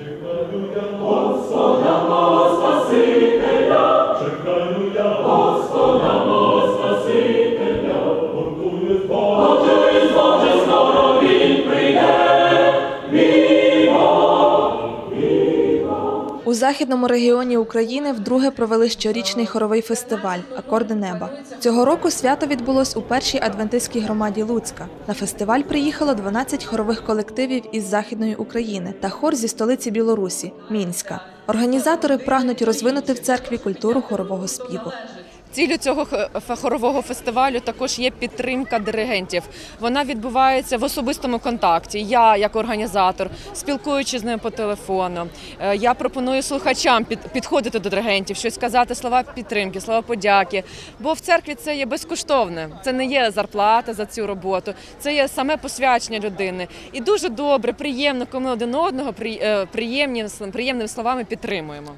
Hallelujah. Західному регіоні України вдруге провели щорічний хоровий фестиваль Акорди неба. Цього року свято відбулось у першій адвентистській громаді Луцька. На фестиваль приїхало 12 хорових колективів із західної України та хор зі столиці Білорусі Мінська. Організатори прагнуть розвинути в церкві культуру хорового співу. Ціллю цього хорового фестивалю також є підтримка диригентів. Вона відбувається в особистому контакті. Я, як організатор, спілкуючись з ними по телефону. Е, Я пропоную слухачам під, підходити до диригентів, щось сказати, слова підтримки, слова подяки. Бо в церкві це є безкоштовне. Це не є зарплата за цю роботу, це є саме посвячення людини. І дуже добре, приємно, коли один одного е, приємні, приємними словами підтримуємо.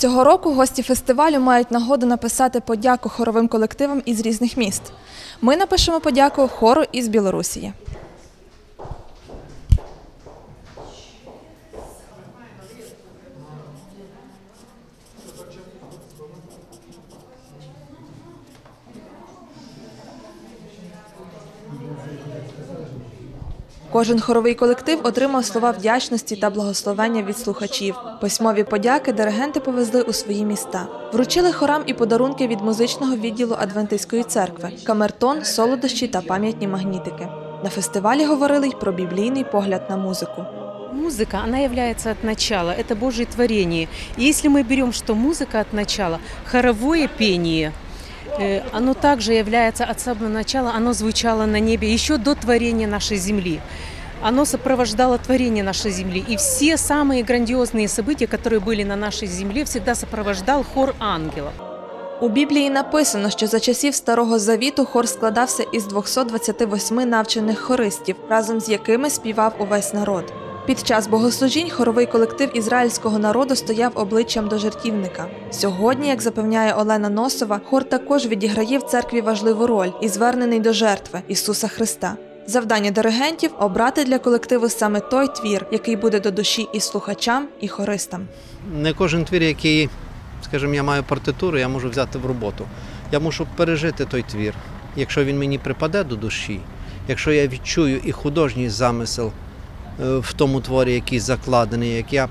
Цього року гості фестивалю мають нагоду написати подяку хоровим колективам із різних міст. Ми напишемо подяку хору із Білорусії. Кожен хоровий колектив отримав слова вдячності та благословення від слухачів. Письмові подяки диригенти повезли у свої міста. Вручили хорам і подарунки від музичного відділу Адвентистської церкви, камертон, солодощі та пам'ятні магнітики. На фестивалі говорили й про біблійний погляд на музику. Музыка, она является от начала, это Божье творение. И если мы берем, что музыка от начала, хоровое пение, э, оно также является от самого начала, оно звучало на небе еще до творения нашей земли. Оно сопровождало творение нашей земли. И все самые грандиозные события, которые были на нашей земле, всегда сопровождал хор ангелов. У Біблії написано, що за часів Старого Завіту хор складався із 228 навчених хористів, разом з якими співав увесь народ. Під час богослужінь хоровий колектив ізраїльського народу стояв обличчям до жертівника. Сьогодні, як запевняє Олена Носова, хор також відіграє в церкві важливу роль і звернений до жертви Ісуса Христа. Завдання диригентів обрати для колективу саме той твір, який буде до душі і слухачам, і хористам. не кожен твір, який, скажімо, я маю партитуру, я можу взяти в роботу. Я мушу пережити той твір. Якщо він мені припаде до душі, якщо я відчую і художній замисел в тому творі, який закладений, як я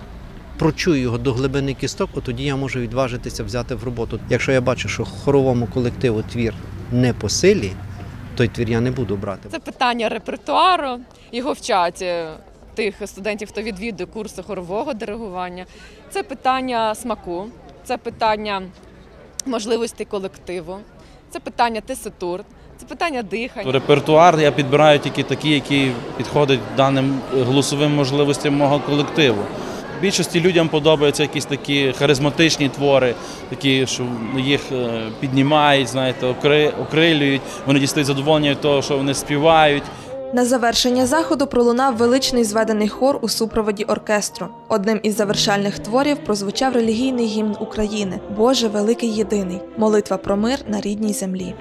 прочую його до глибини кісток, от тоді я можу відважитися взяти в роботу. Якщо я бачу, що хоровому колективу твір не по силі, той твір я не буду брати. Це питання репертуару. Його вчать е, тих студентів, хто відвідує курси хорового диригування. Це питання смаку, це питання можливості колективу, це питання тесатур, це питання дихання. Репертуар я підбираю тільки такий, який підходить даним голосовим можливостям мого колективу. Більшості людям подобаються якісь такі харизматичні твори, такі, що їх е, піднімають, знаєте, окри- окрилюють. Вони дістають задоволення від того, що вони співають. На завершення заходу пролунав величний зведений хор у супроводі оркестру. Одним із завершальних творів прозвучав релігійний гімн України Боже великий єдиний молитва про мир на рідній землі.